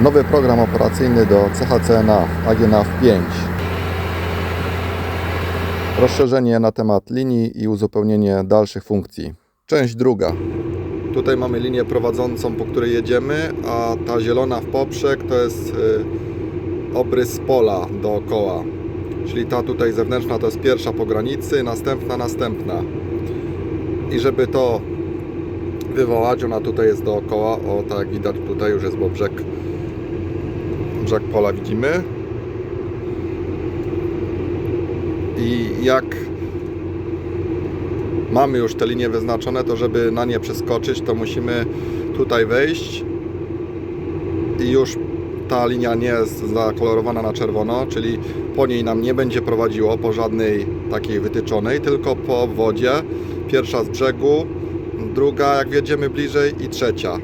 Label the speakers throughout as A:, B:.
A: Nowy program operacyjny do CHCNA AGNAW 5. Rozszerzenie na temat linii i uzupełnienie dalszych funkcji. Część druga. Tutaj mamy linię prowadzącą, po której jedziemy, a ta zielona w poprzek to jest y, obrys pola dookoła. Czyli ta tutaj zewnętrzna to jest pierwsza po granicy, następna, następna. I żeby to wywołać, ona tutaj jest dookoła. O, tak jak widać, tutaj już jest bo brzeg, brzeg pola widzimy. I jak mamy już te linie wyznaczone, to żeby na nie przeskoczyć, to musimy tutaj wejść i już ta linia nie jest zakolorowana na czerwono, czyli po niej nam nie będzie prowadziło po żadnej takiej wytyczonej, tylko po wodzie. Pierwsza z brzegu, druga jak wjedziemy bliżej i trzecia.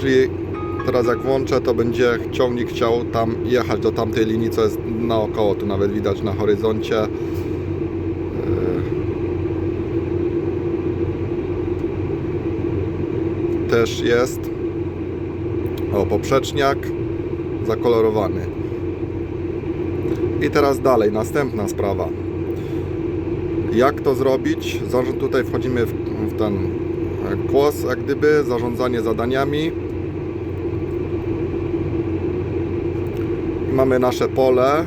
A: Czyli teraz jak włączę, to będzie ciągnik chciał tam jechać do tamtej linii, co jest naokoło. Tu nawet widać na horyzoncie. Yy, Też jest. O, poprzeczniak zakolorowany. I teraz dalej, następna sprawa. Jak to zrobić? Zarząd tutaj wchodzimy w, w ten e, kłos, jak gdyby, zarządzanie zadaniami. Mamy nasze pole,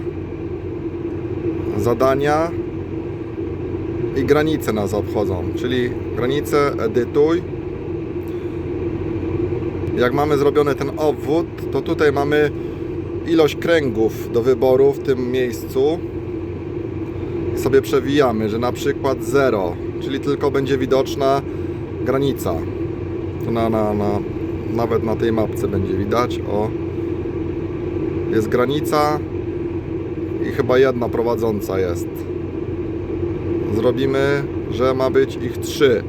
A: zadania i granice nas obchodzą, czyli granice edytuj. Jak mamy zrobiony ten obwód, to tutaj mamy ilość kręgów do wyboru w tym miejscu i sobie przewijamy, że na przykład 0, czyli tylko będzie widoczna granica. Na, na, na, nawet na tej mapce będzie widać. O, jest granica i chyba jedna prowadząca jest. Zrobimy, że ma być ich 3.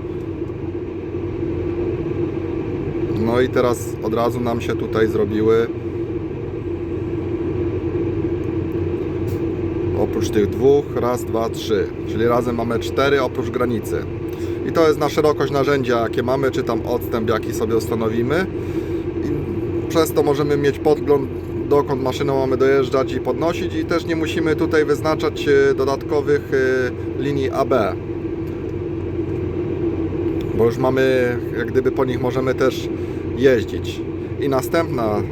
A: No i teraz od razu nam się tutaj zrobiły oprócz tych dwóch, raz, dwa, trzy. Czyli razem mamy cztery oprócz granicy. I to jest na szerokość narzędzia, jakie mamy, czy tam odstęp, jaki sobie ustanowimy. I przez to możemy mieć podgląd, dokąd maszyną mamy dojeżdżać i podnosić i też nie musimy tutaj wyznaczać e, dodatkowych e, linii AB. Bo już mamy, jak gdyby po nich możemy też jeździć. I następna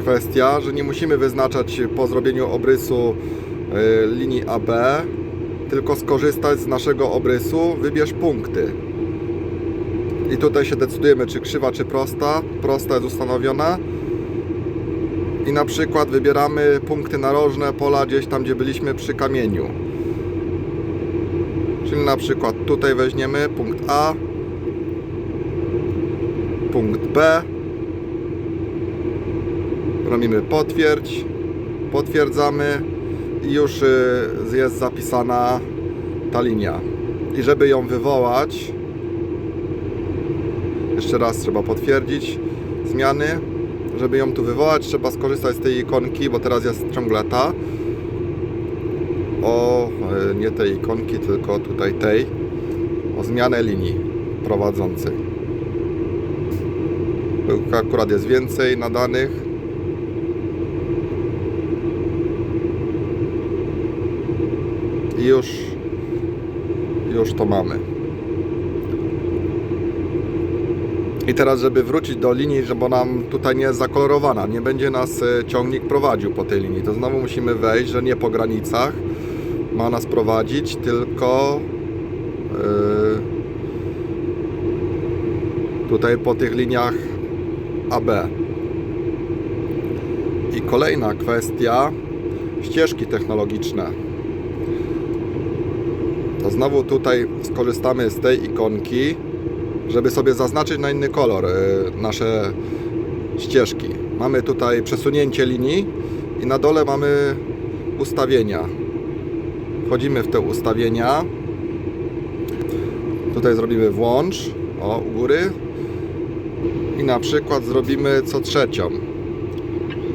A: kwestia, że nie musimy wyznaczać po zrobieniu obrysu e, linii AB, tylko skorzystać z naszego obrysu, wybierz punkty. I tutaj się decydujemy, czy krzywa, czy prosta. Prosta jest ustanowiona. I na przykład wybieramy punkty narożne pola gdzieś tam, gdzie byliśmy przy kamieniu. Czyli na przykład tutaj weźmiemy punkt A, punkt B. Robimy potwierdź, potwierdzamy i już y, jest zapisana ta linia. I żeby ją wywołać, jeszcze raz trzeba potwierdzić zmiany. Żeby ją tu wywołać, trzeba skorzystać z tej ikonki, bo teraz jest ciągle ta. O, y, nie tej ikonki, tylko tutaj tej. O zmianę linii prowadzącej. Akurat jest więcej nadanych. I już, już to mamy. I teraz, żeby wrócić do linii, że bo nam tutaj nie jest zakolorowana, nie będzie nas e, ciągnik prowadził po tej linii, to znowu musimy wejść, że nie po granicach ma nas prowadzić, tylko yy, tutaj po tych liniach AB. I kolejna kwestia, ścieżki technologiczne. To znowu tutaj skorzystamy z tej ikonki, żeby sobie zaznaczyć na inny kolor y, nasze ścieżki. Mamy tutaj przesunięcie linii i na dole mamy ustawienia. Wchodzimy w te ustawienia. Tutaj zrobimy włącz, o u góry. I na przykład zrobimy co trzecią.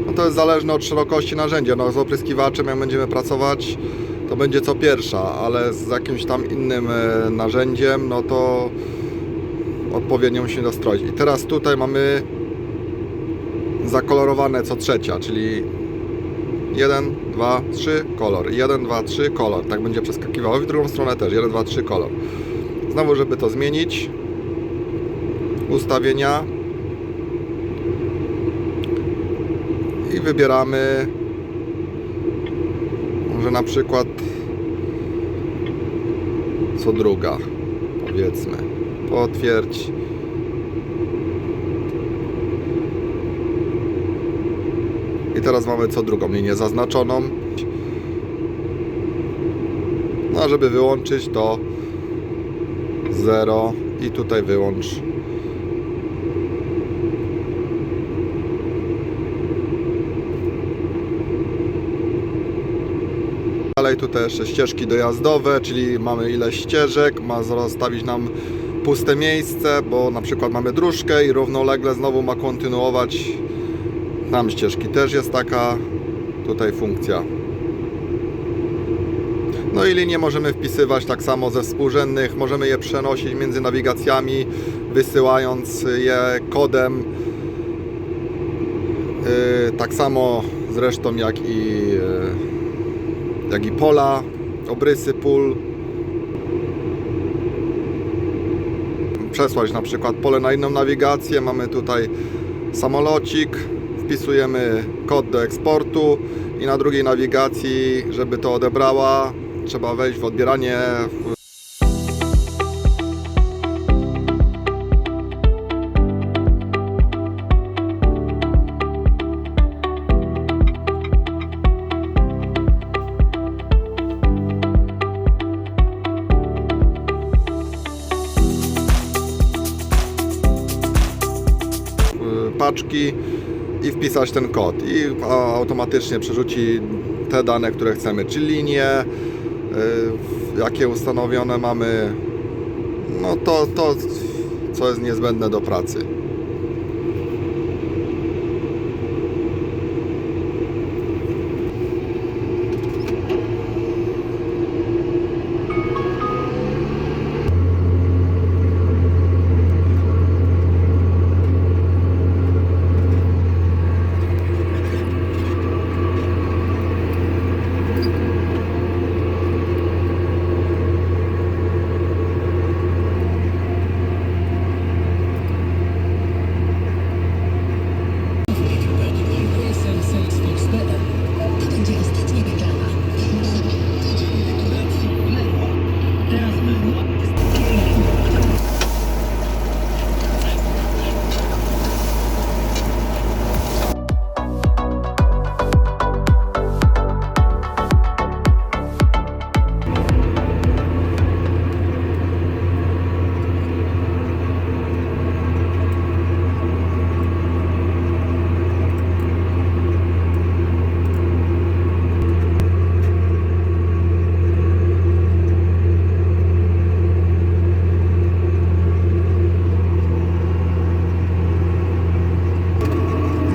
A: No to jest zależne od szerokości narzędzia. No z opryskiwaczem jak będziemy pracować, to będzie co pierwsza, ale z jakimś tam innym e, narzędziem, no to odpowiednio musimy dostroić. I teraz tutaj mamy zakolorowane co trzecia, czyli 1, 2, 3, kolor, 1, 2, 3, kolor. Tak będzie przeskakiwało. W drugą stronę też 1, 2, 3, kolor. Znowu, żeby to zmienić, ustawienia i wybieramy może na przykład co druga, powiedzmy. Potwierdź. I teraz mamy co drugą linię zaznaczoną. No, a żeby wyłączyć to 0 i tutaj wyłącz Dalej tutaj jeszcze ścieżki dojazdowe, czyli mamy ile ścieżek, ma zostawić nam puste miejsce, bo na przykład mamy dróżkę i równolegle znowu ma kontynuować tam ścieżki. Też jest taka tutaj funkcja. No i linie możemy wpisywać tak samo ze współrzędnych, możemy je przenosić między nawigacjami, wysyłając je kodem. Yy, tak samo zresztą jak i yy, jak i pola, obrysy pól. Przesłać na przykład pole na inną nawigację. Mamy tutaj samolocik, wpisujemy kod do eksportu i na drugiej nawigacji, żeby to odebrała, trzeba wejść w odbieranie. Paczki i wpisać ten kod i automatycznie przerzuci te dane, które chcemy, czy linie, y, jakie ustanowione mamy, no to, to co jest niezbędne do pracy.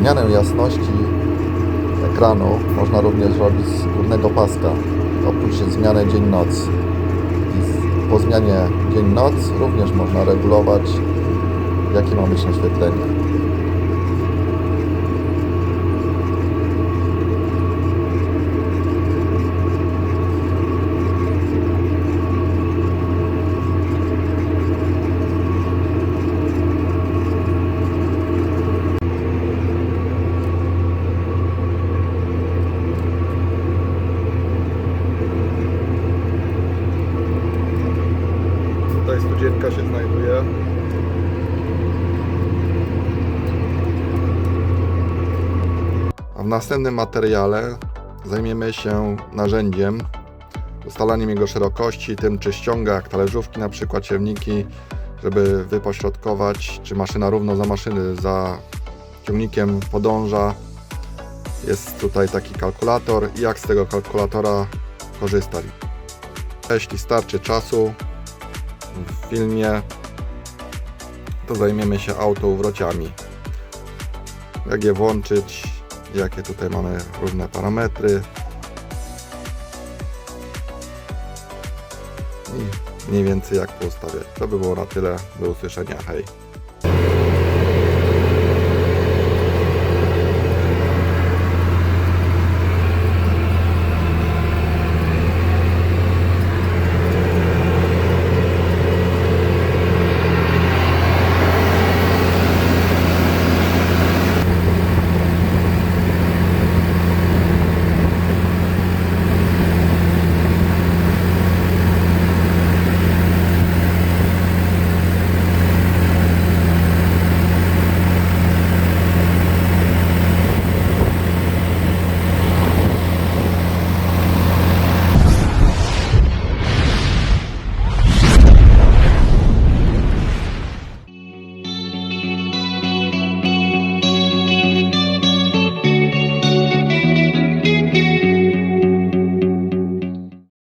A: Zmianę jasności ekranu można również robić z górnego paska, oprócz zmiany dzień-noc. Po zmianie dzień-noc również można regulować, jakie ma być naświetlenie. Tutaj studzienka się znajduje. A w następnym materiale zajmiemy się narzędziem, ustalaniem jego szerokości, tym czy ściąga jak talerzówki, na przykład żeby wypośrodkować, czy maszyna równo za maszyny, za ciągnikiem podąża. Jest tutaj taki kalkulator i jak z tego kalkulatora korzystać. Jeśli starczy czasu, w filmie, to zajmiemy się autouwrociami. Jak je włączyć, jakie tutaj mamy różne parametry. I mniej więcej jak poustawiać. To by było na tyle. Do usłyszenia. Hej.